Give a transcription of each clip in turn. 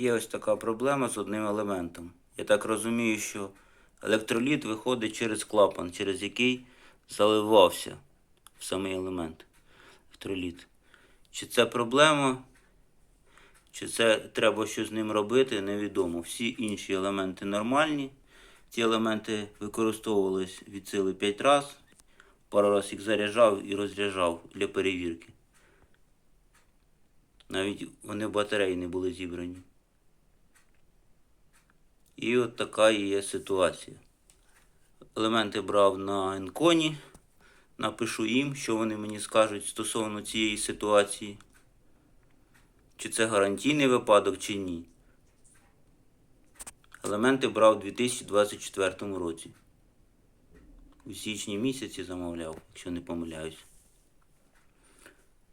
Є ось така проблема з одним елементом. Я так розумію, що електроліт виходить через клапан, через який заливався в самий елемент електроліт. Чи це проблема, чи це треба щось з ним робити, невідомо. Всі інші елементи нормальні. Ці елементи використовувались від сили 5 разів. Пару разів їх заряджав і розряджав для перевірки. Навіть вони батареї не були зібрані. І от така є ситуація. Елементи брав на енконі. Напишу їм, що вони мені скажуть стосовно цієї ситуації. Чи це гарантійний випадок, чи ні. Елементи брав у 2024 році. У січні місяці замовляв, якщо не помиляюсь.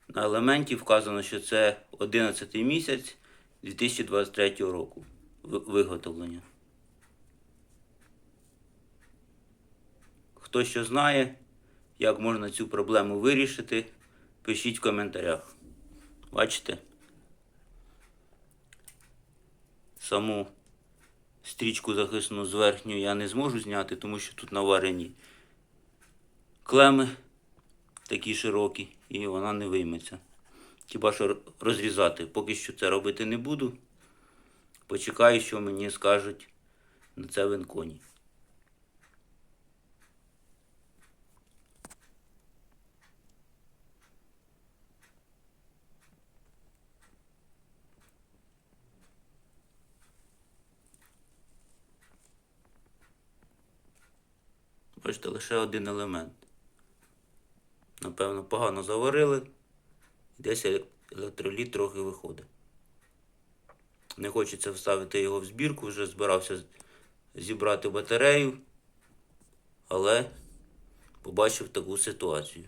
На елементі вказано, що це 11 місяць 2023 року виготовлення. Хто що знає, як можна цю проблему вирішити, пишіть в коментарях. Бачите? Саму стрічку захисну з верхньої я не зможу зняти, тому що тут наварені клеми такі широкі, і вона не вийметься. Хіба що розрізати. Поки що це робити не буду. Почекаю, що мені скажуть на це в Бачите, лише один елемент. Напевно, погано заварили. І десь електроліт трохи виходить. Не хочеться вставити його в збірку, вже збирався зібрати батарею, але побачив таку ситуацію.